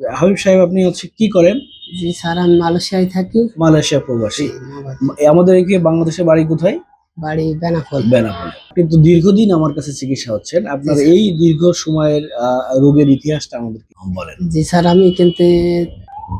হাবিব সাহেব আপনি হচ্ছে কি করেন? জি স্যার আমি মালয়েশিয়ায় থাকি। মালয়েশিয়া প্রবাসী। আমাদের একে বাংলাদেশের বাড়ি কোথায়? বাড়ি বেনাফল বেনাপোল। কিন্তু দীর্ঘদিন আমার কাছে চিকিৎসা হচ্ছেন। আপনার এই দীর্ঘ সময়ের রোগের ইতিহাসটা আমাদেরকে বলেন? জি স্যার আমি কিন্তু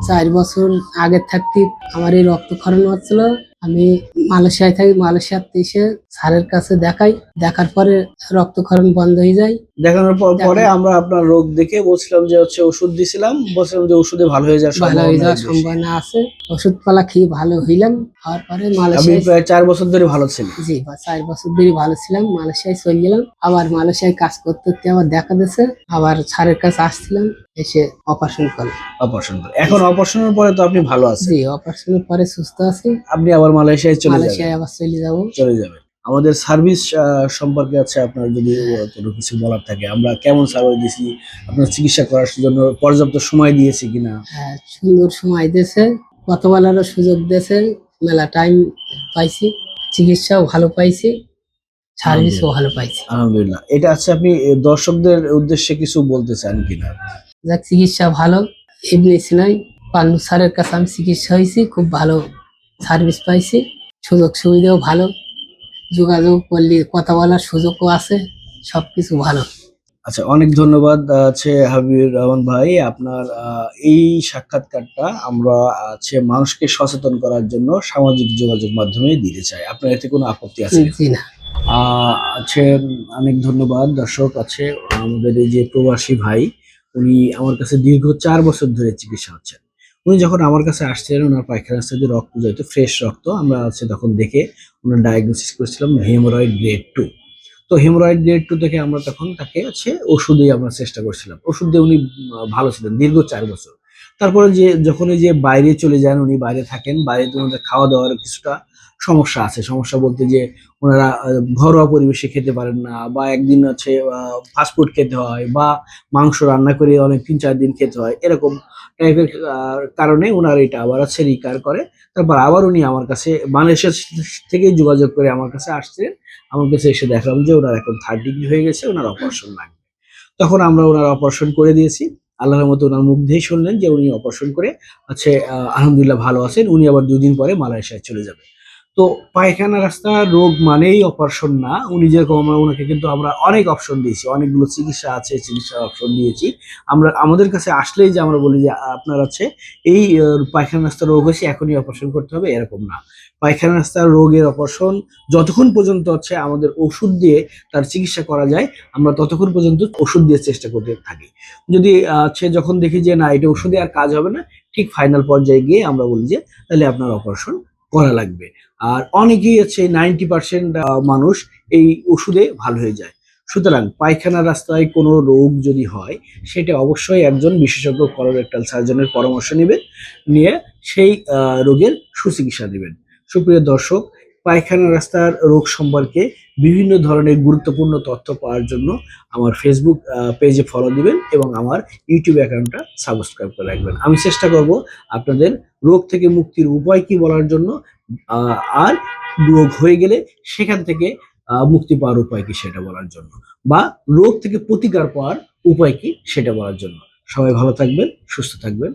চার বছর আগে থাকতে আমার এই রক্তক্ষরণ হচ্ছিল। আমি মালয়েশিয়ায় থাকি মালয়েশিয়াতে এসে স্যারের কাছে দেখাই। দেখার পরে রক্তক্ষরণ বন্ধ হয়ে যায়। দেখানোর পর পরে আমরা আপনার রোগ দেখে বলছিলাম যে হচ্ছে ওষুধ দিছিলাম বলছিলাম যে ওষুধে ভালো হয়ে যাওয়ার ভালো হয়ে যাওয়ার সম্ভাবনা আছে। ওষুধ পালা খেয়ে ভালো হইলাম। হওয়ার পরে আমি মালয়েশিয়ায় প্রায় চার বছর ধরে ভালো ছিলেন জি চার বছর ধরে ভালো ছিলাম। মালয়েশিয়ায় চলে গেলাম। আবার মালয়েশিয়ায় কাজ করতে করতে আবার দেখা দিয়েছে। আবার স্যারের কাছে আসছিলাম। এসে অপারেশন করে অপারেশন করে এখন অপারেশনের পরে তো আপনি ভালো আছেন। জি অপারেশনের পরে সুস্থ আছি। আপনি আবার মালয়েশিয়ায় চলে যাবেন। মালয়েশিয়ায় আবার চলে যাব। চলে যাবেন। আমাদের সার্ভিস সম্পর্কে আছে আপনার যদি কোনো কিছু বলার থাকে আমরা কেমন সার্ভিস দিয়েছি আপনার চিকিৎসা করার জন্য পর্যাপ্ত সময় দিয়েছি কিনা? হ্যাঁ, সুন্দর সময় দিয়েছে কত বেলারও সুযোগ দিয়েছে মেলা টাইম পাইছি চিকিৎসাও ভালো পাইছি সার্ভিসও ভালো পাইছি। আলহামদুলিল্লাহ। এটা আছে আপনি দর্শকদের উদ্দেশ্যে কিছু বলতে চান কিনা? যাক চিকিৎসা ভালো এমনি সিনাই পান্নু স্যারের কাছে আমি চিকিৎসা হয়েছি খুব ভালো সার্ভিস পাইছি সুযোগ সুবিধাও ভালো। যোগাযোগ করলে কথা বলার সুযোগও আছে সব কিছু ভালো। আচ্ছা অনেক ধন্যবাদ আছে হাবিবুর রহমান ভাই। আপনার এই সাক্ষাৎকারটা আমরা আছে মানুষকে সচেতন করার জন্য সামাজিক যোগাযোগ মাধ্যমে দিতে চাই। আপনার এতে কোনো আপত্তি আছে না। আছে অনেক ধন্যবাদ দর্শক আছে আমাদের এই যে প্রবাসী ভাই উনি আমার কাছে দীর্ঘ চার বছর ধরে চিকিৎসা হচ্ছেন। উনি যখন আমার কাছে আসছিলেন, ওনার পায়খানা সাথে রক্ত যাইতো ফ্রেশ রক্ত, আমরা আছে তখন দেখে ওনার ডায়াগনোসিস করেছিলাম হেমোরয়েড গ্রেড টু তো হেমোরয়েড গ্রেড টু থেকে আমরা তখন তাকে হচ্ছে ওষুধে আমরা চেষ্টা করছিলাম। ওষুধ দিয়ে উনি ভালো ছিলেন, দীর্ঘ চার বছর। তারপরে যে যখনই যে বাইরে চলে যান, উনি বাইরে থাকেন, বাইরে তো খাওয়া দাওয়ার কিছুটা সমস্যা আছে। সমস্যা বলতে যে ওনারা ঘরোয়া পরিবেশে খেতে পারেন না বা একদিন হচ্ছে ফাস্টফুড খেতে হয় বা মাংস রান্না করে অনেক তিন চার দিন খেতে হয় এরকম টাইপের কারণে ওনার এটা আবার হচ্ছে রিকার করে। তারপর আবার উনি আমার কাছে মালয়েশিয়া থেকে যোগাযোগ করে আমার কাছে আসছিলেন। আমার কাছে এসে দেখলাম যে ওনার এখন থার্ড ডিগ্রি হয়ে গেছে ওনার অপারেশন লাগবে। তখন আমরা ওনার অপারেশন করে দিয়েছি। আল্লাহর মতো ওনার মুখ দিয়েই শুনলেন যে উনি অপারেশন করে আছে আহ, আলহামদুলিল্লাহ ভালো আছেন। উনি আবার দুদিন পরে মালয়েশিয়ায় চলে যাবে। তো পায়খানা রাস্তা রোগ মানেই অপারেশন না। উনি যেরকম আমরা, ওনাকে কিন্তু আমরা অনেক অপশন দিয়েছি। অনেকগুলো চিকিৎসা আছে চিকিৎসার অপশন দিয়েছি। আমরা, আমাদের কাছে আসলেই যে আমরা বলি যে, আপনার আছে এই পায়খানা রাস্তার রোগ হয়েছে, এখনই অপারেশন করতে হবে, এরকম না। পায়খানা রাস্তার রোগের অপারেশন যতক্ষণ পর্যন্ত হচ্ছে আমাদের ওষুধ দিয়ে তার চিকিৎসা করা যায়, আমরা ততক্ষণ পর্যন্ত ওষুধ দিয়ে চেষ্টা করতে থাকি। যদি সে যখন দেখি যে না, এটা ওষুধে আর কাজ হবে না, ঠিক ফাইনাল পর্যায়ে গিয়ে আমরা বলি যে, তাহলে আপনার অপারেশন করা লাগবে। আর অনেকেই আছে নাইনটি পার্সেন্ট মানুষ এই ওষুধে ভালো হয়ে যায়। সুতরাং পায়খানা রাস্তায় কোনো রোগ যদি হয়, সেটা অবশ্যই একজন বিশেষজ্ঞ কলোরেক্টাল সার্জনের পরামর্শ নেবেন, নিয়ে সেই রোগের সুচিকিৎসা দেবেন সুপ্রিয় দর্শক পায়খানা রাস্তার রোগ সম্পর্কে বিভিন্ন ধরনের গুরুত্বপূর্ণ তথ্য পাওয়ার জন্য আমার ফেসবুক পেজে ফলো দিবেন এবং আমার ইউটিউব অ্যাকাউন্টটা সাবস্ক্রাইব করে রাখবেন। আমি চেষ্টা করব আপনাদের রোগ থেকে মুক্তির উপায় কি বলার জন্য আর রোগ হয়ে গেলে সেখান থেকে মুক্তি পাওয়ার উপায় কি সেটা বলার জন্য, বা রোগ থেকে প্রতিকার পাওয়ার উপায় কি সেটা বলার জন্য। সবাই ভালো থাকবেন, সুস্থ থাকবেন।